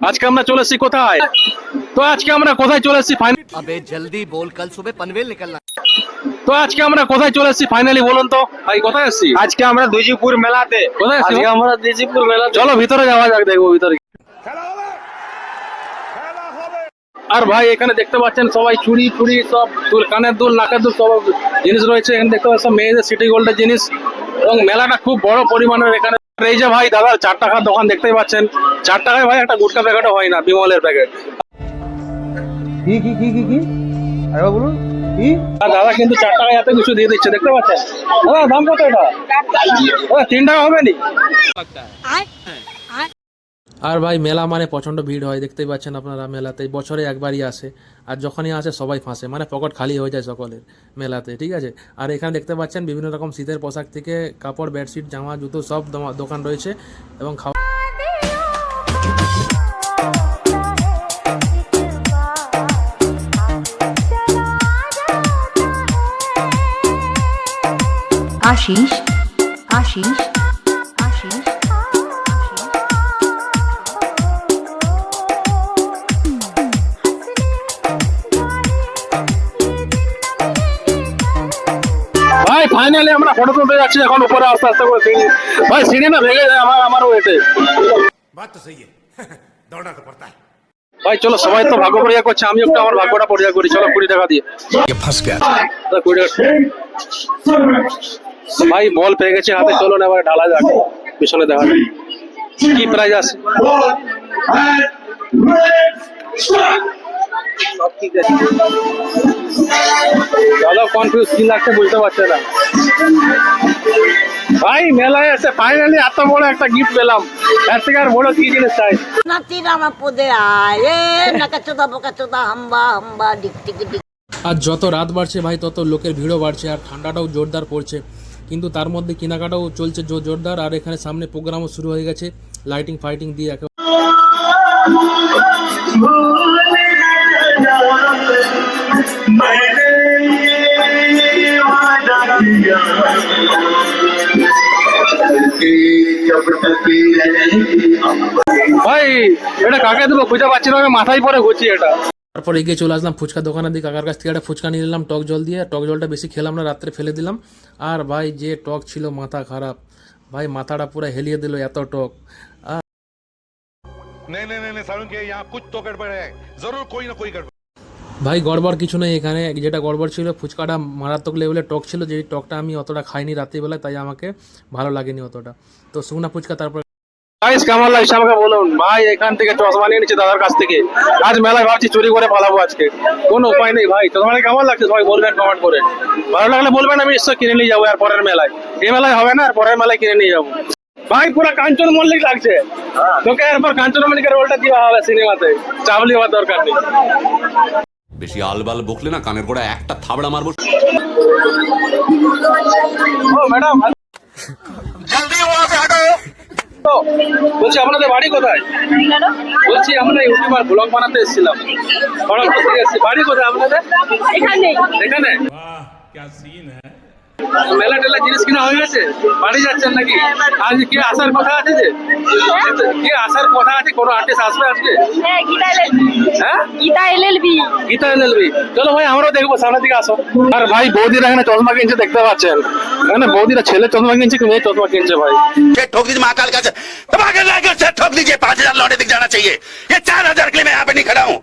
আজকে আমরা চলে এসেছি কোথায়? তো আজকে আমরা কোথায় চলে এসেছি ফাইনাল আবে জলদি বল কাল সুবে পনভেল নিকলনা তো আজকে আমরা কোথায় চলে এসেছি ফাইনালি বলুন তো? ভাই কোথায় এসেছি? আজকে আমরা দুজিপুর মেলাতে। কোথায় এসেছি? আজকে আমরা দুজিপুর মেলা চলো ভিতরে যাওয়া যাক দেখো ভিতরে আর ভাই এখানে দেখতে পাচ্ছেন সবাই চুড়ি ফুড়ি সব দুল কানের দুল নাকের দুল সব জিনিস রয়েছে। এখানে দেখতে পাচ্ছেন মেয়েদের সিটি গোল্ডের জিনিস। এবং মেলাটা খুব বড় পরিমাণের এখানে এই যে ভাই দাদা চার টাকার দোকান দেখতেই পাচ্ছেন। চার টাকায় ভাই একটা গুটকা প্যাকেটও হয় না বিমলের প্যাকেট। কি কি কি কি কি? আরে বলুন কি? দাদা কিন্তু চার টাকায় এত কিছু দিয়ে দিচ্ছে দেখতে পাচ্ছেন? দাদা দাম কত এটা? তিন টাকা হবে নি? আর ভাই মেলা মানে প্রচণ্ড ভিড় হয়, দেখতেই পাচ্ছেন আপনারা মেলাতে। বছরে একবারই আসে, আর যখনই আসে সবাই ফাঁসে মানে পকেট খালি হয়ে যায় সকলের মেলাতে, ঠিক আছে? আর এখানে দেখতে পাচ্ছেন বিভিন্ন রকম শীতের পোশাক থেকে কাপড়, বেডশিট, জামা, জুতো সব দোকান রয়েছে এবং খাওয়া আশিস আশিস। ফাইনালি আমরা ফটো তুলতে যাচ্ছি এখন উপরে আস্তে আস্তে করে সিঁড়ি ভাই সিঁড়ি না ভেঙে যায় আমার আমারও এতে বাত তো সহি দৌড়াতে পড়তা ভাই চলো সবাই তো ভাগ্য পরিয়া করছে আমি একটু আমার ভাগ্যটা পরিয়া করি চলো কুড়ি টাকা দিয়ে। ফাঁস কুড়ি টাকা ভাই বল পেয়ে গেছে হাতে চলো না এবার ঢালা যাক পিছনে দেখা যাক। কি প্রাইজ আছে? দাদা কনফিউজ কি লাগছে বুঝতে পারছে না। ভাই, মেলায় এসে ফাইনালি এত বড় একটা গিফট পেলাম। এর থেকে আর বড় কি জিনিস চাই? dik dik dik. আর যত রাত বাড়ছে ভাই, তত লোকের ভিড়ও বাড়ছে আর ঠান্ডাটাও জোরদার পড়ছে। কিন্তু তার মধ্যে কেনাকাটাও চলছে জোরদার আর এখানে সামনে প্রোগ্রামও শুরু হয়ে গেছে। লাইটিং ফাইটিং দিয়ে একেবারে ভাই এটা কাকে দেবো খুঁজে পাচ্ছি না আমি মাথায় পরে ঘুরছি এটা তারপর এগিয়ে চলে আসলাম ফুচকা দোকানের দিকে কাকার কাছ থেকে একটা ফুচকা নিয়ে নিলাম টক জল দিয়ে টক জলটা বেশি খেলাম না রাত্রে ফেলে দিলাম আর ভাই যে টক ছিল মাথা খারাপ ভাই মাথাটা পুরো হেলিয়ে দিল এত টক আর नहीं नहीं नहीं नहीं सारुण के यहाँ कुछ तो गड़बड़ है जरूर कोई ना कोई गड़बड़ ভাই, গড়বড় কিছু নেই এখানে। যেটা গড়বড় ছিল, ফুচকাটা মারাত্মক লেভেলে টক ছিল যে টকটা আমি অতটা খাইনি রাত্রিবেলায়, তাই আমাকে ভালো লাগেনি অতটা। তো শুকনা ফুচকা, তারপর গাইস কেমন লাগছে আমাকে বলুন? ভাই, এখান থেকে চশমা নিয়ে নিচ্ছে দাদার কাছ থেকে। আজ মেলায় ভাবছি চুরি করে পালাবো আজকে। কোনো উপায় নেই ভাই। চশমা কেমন লাগছে সবাই বলবেন কমেন্ট করে। ভালো লাগলে বলবেন, আমি নিশ্চয় কিনে নিয়ে যাব আর পরের মেলায়। এই মেলায় হবে না, আর পরের মেলায় কিনে নিয়ে যাব। ভাই, পুরো কাঞ্চন মল্লিক লাগছে। তোকে এরপর কাঞ্চন মল্লিকের রোলটা দেওয়া হবে সিনেমাতে। চাবলি হওয়ার দরকার নেই। বেশি আলবাল বকলে না কানের গোড়া একটা থাবড়া মারবো। ও ম্যাডাম হাঁটো। তো বলছি আপনাদের বাড়ি কোথায়? বলছি আমরা ইউটিউবার ব্লগ বানাতে এসেছিলাম। এসেছি। বাড়ি কোথায় আপনাদের? এখানে? এখানে মেলা টেলা জিনিস কিনা হয়ে গেছে বাড়ি যাচ্ছেন নাকি আজ কি আসার কথা আছে যে কি আসার কথা আছে কোনো আর্টিস্ট আসবে আজকে হ্যাঁ গীতা এলএলবি হ্যাঁ গীতা এলএলবি গীতা এলএলবি চলো ভাই আমরাও দেখবো সামনের দিকে আসো আর ভাই বৌদিরা এখানে চশমা কিনছে দেখতে পাচ্ছেন এখানে বৌদিরা ছেলে চশমা কিনছে কি মেয়ে চশমা কিনছে ভাই ठोक दीजिए महाकाल का दबा के लाकर से ठोक दीजिए पांच हजार लौटे दिख जाना चाहिए ये चार हजार के लिए मैं यहाँ पे नहीं खड़ा हूँ